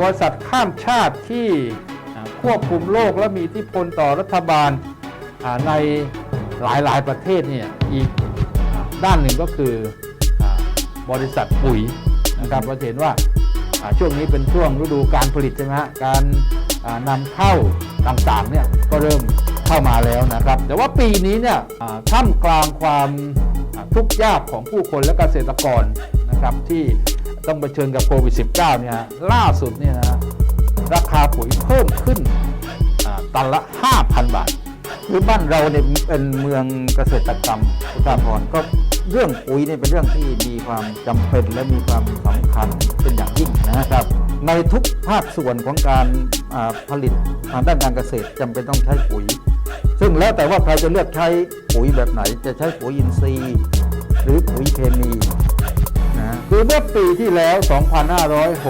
บริษัทข้ามชาติที่ควบคุมโลกและมีอิทธิพลต่อรัฐบาลอ่าในหลายๆประเทศเนี่ยอีกด้านหนึ่งก็คืออบริษัทปุ๋ยนะครับเราเห็นว่าช่วงนี้เป็นช่วงฤดูการผลิตใช่ไหมฮะการนำเข้าต่างๆเนี่ยก็เริ่มเข้ามาแล้วนะครับ แต่ว่าปีนี้เนี่ยท่ามกลางความทุกข์ยากของผู้คนและเกษตรกรนะครับที่ ต้องเผชิญกับโควิด -19 เนี่ยฮะล่าสุดเนี่ยนะราคาปุ๋ยเพิ่มขึ้นอ่าตันละ 5,000 บาทคือบ้านเราเนี่ยเป็นเมืองเกษตรกรรมคุณตาพรก็เรื่องปุ๋ยเนี่ยเป็นเรื่องที่มีความจำเป็นและมีความสำคัญเป็นอย่างยิ่งนะครับ ในทุกภาคส่วนของการอ่าผลิตทางด้านการเกษตรจำเป็นต้องใช้ปุ๋ย ซึ่งแล้วแต่ว่าใครจะเลือกใช้ปุ๋ยแบบไหนจะใช้ปุ๋ยอินทรีย์ หรือปุ๋ยเคมีนะ คือเมื่อปีที่แล้ว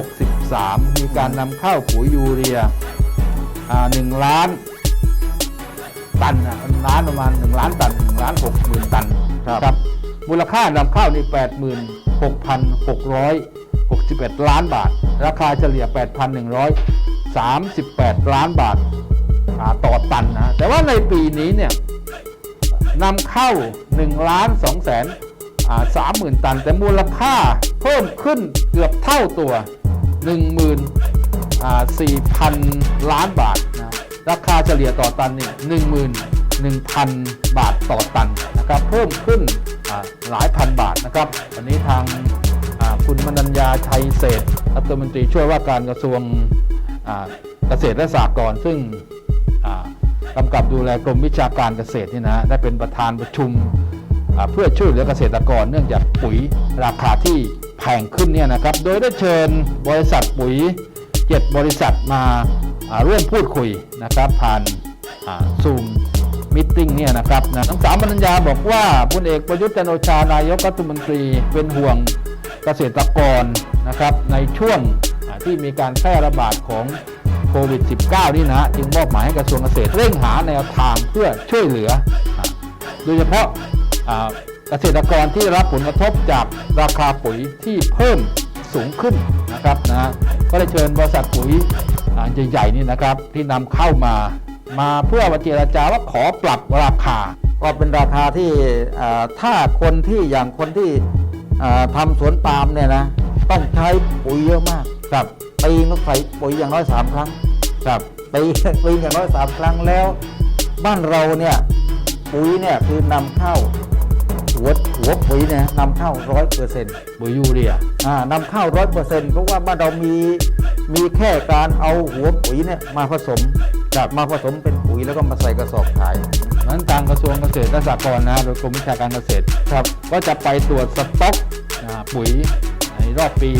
2563 มีการนำเข้าปุ๋ยยูเรียอ่า1ล้านตันนะล้านประมาณ1ล้านตัน1ล้าน6หมื่นตันครับมูลค่านำเข้านี่86,661ล้านบาท ราคาเฉลี่ย8,138ล้านบาทอ่าต่อตันนะแต่ว่าในปีนี้เนี่ยนำเข้า1ล้าน2แสน สามหมื่นตัน แต่มูลค่าเพิ่มขึ้นเกือบเท่าตัว 14,000 ล้านบาทนะราคาเฉลี่ยต่อตันเนี่ย11,000 บาทต่อตันนะครับเพิ่มขึ้นหลายพันบาทนะครับวันนี้ทางคุณมนัญญาชัยเศรษรัฐมนตรีช่วยว่าการกระทรวงเกษตรและสหกรณ์ซึ่งกำกับดูแลกรมวิชาการเกษตรนี่นะได้เป็นประธานประชุม เพื่อช่วยเหลือเกษตรกรเนื่องจากปุ๋ยราคาที่แพงขึ้นเนี่ยนะครับ โดยได้เชิญบริษัทปุ๋ยเจ็ดบริษัทมาร่วมพูดคุยนะครับผ่านซูมมิทติ้งเนี่ยนะครับนะทั้งสามบรรยาบอกว่าพลเอกประยุทธ์จันโอชานายกรัฐมนตรีเป็นห่วงเกษตรกรนะครับในช่วงที่มีการแพร่ระบาดของโควิด -19 นี่นะจึงมอบหมายให้กระทรวงเกษตรเร่งหาแนวทางเพื่อช่วยเหลือ โดยเฉพาะ เกษตรกรที่รับผลกระทบจากราคาปุ๋ยที่เพิ่มสูงขึ้นนะครับนะก็ได้เชิญบริษัทปุ๋ยใหญ่ๆนี่นะครับที่นำเข้ามามาเพื่อมาเจรจาว่าขอปรับราคา ก็เป็นราคาที่ถ้าคนที่อย่างคนที่อ่าทำสวนปาล์มเนี่ยนะต้องใช้ปุ๋ยเยอะมากครับปีนต้องใส่ปุ๋ยอย่างน้อยสามครั้งครับปีปีอย่างน้อยสามครั้งแล้ว บ้านเราเนี่ยปุ๋ยเนี่ยคือนำเข้า หัวหัวปุ๋ยเนี่ยนำเข้าร้อยเปอร์เซ็นต์ปุ๋ยยูเรียอ่านำเข้าร้อยเปอร์เซ็นต์เพราะว่าบ้านเรามีมีแค่การเอาหัวปุ๋ยเนี่ยมาผสมกับมาผสมเป็นปุ๋ยแล้วก็มาใส่กระสอบขายนั้นทางกระทรวงเกษตรและสหกรณ์นะโดยกรมวิชาการเกษตรครับก็จะไปตรวจสต็อกอ่าปุ๋ยในรอบปี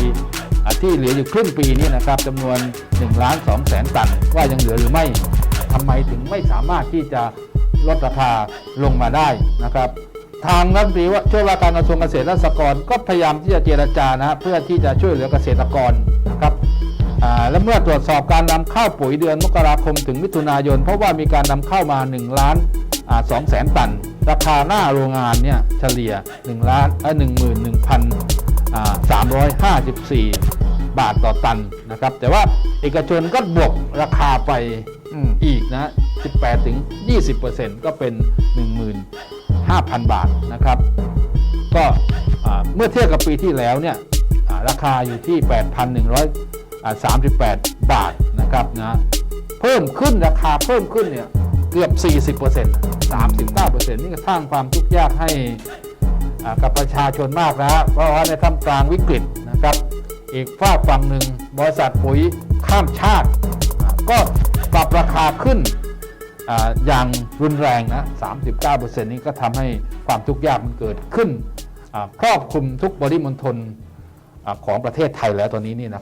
อ่าที่เหลืออยู่ครึ่งปีนี้นะครับจำนวน1ล้าน2แสนตันว่ายังเหลือหรือไม่ทำไมถึงไม่สามารถที่จะลดราคาลงมาได้นะครับ ทางรัฐมนตรีว่าช่วยว่าการกระทรวงเกษตรและสหกรณ์ก็พยายามที่จะเจรจานะฮะเพื่อที่จะช่วยเหลือเกษตรกรนะครับอ่าและเมื่อตรวจสอบการนำเข้าปุ๋ยเดือนมกราคมถึงมิถุนายน เพราะว่ามีการนำเข้ามา1ล้านสองแสนตัน ราคาหน้าโรงงานเนี่ยเฉลี่ย1ล้านเออหนึ่งหมื่นหนึ่งพันสามร้อยห้าสิบสี่บาทต่อตันนะครับ แต่ว่าเอกชนก็บวกราคาไปอืมอีกนะ 18ถึง20%ก็เป็น 5,000 บาทนะครับ ก็เมื่อเทียบกับปีที่แล้วเนี่ยราคาอยู่ที่ 8,138 บาทนะครับนะเพิ่มขึ้นราคาเพิ่มขึ้นเนี่ยเกือบ 40% 39%นี่ก็สร้างความทุกข์ยากให้กับประชาชนมากนะเพราะว่าในท่ามกลางวิกฤตนะครับ อีกฝากฝั่งหนึ่งบริษัทปุ๋ยข้ามชาติ ก็ปรับราคาขึ้น อย่างรุนแรงนะ 39%นี้ก็ทำให้ความทุกข์ยากมันเกิดขึ้นครอบคลุมทุกบริมณฑลของประเทศไทยแล้วตอนนี้นี่นะ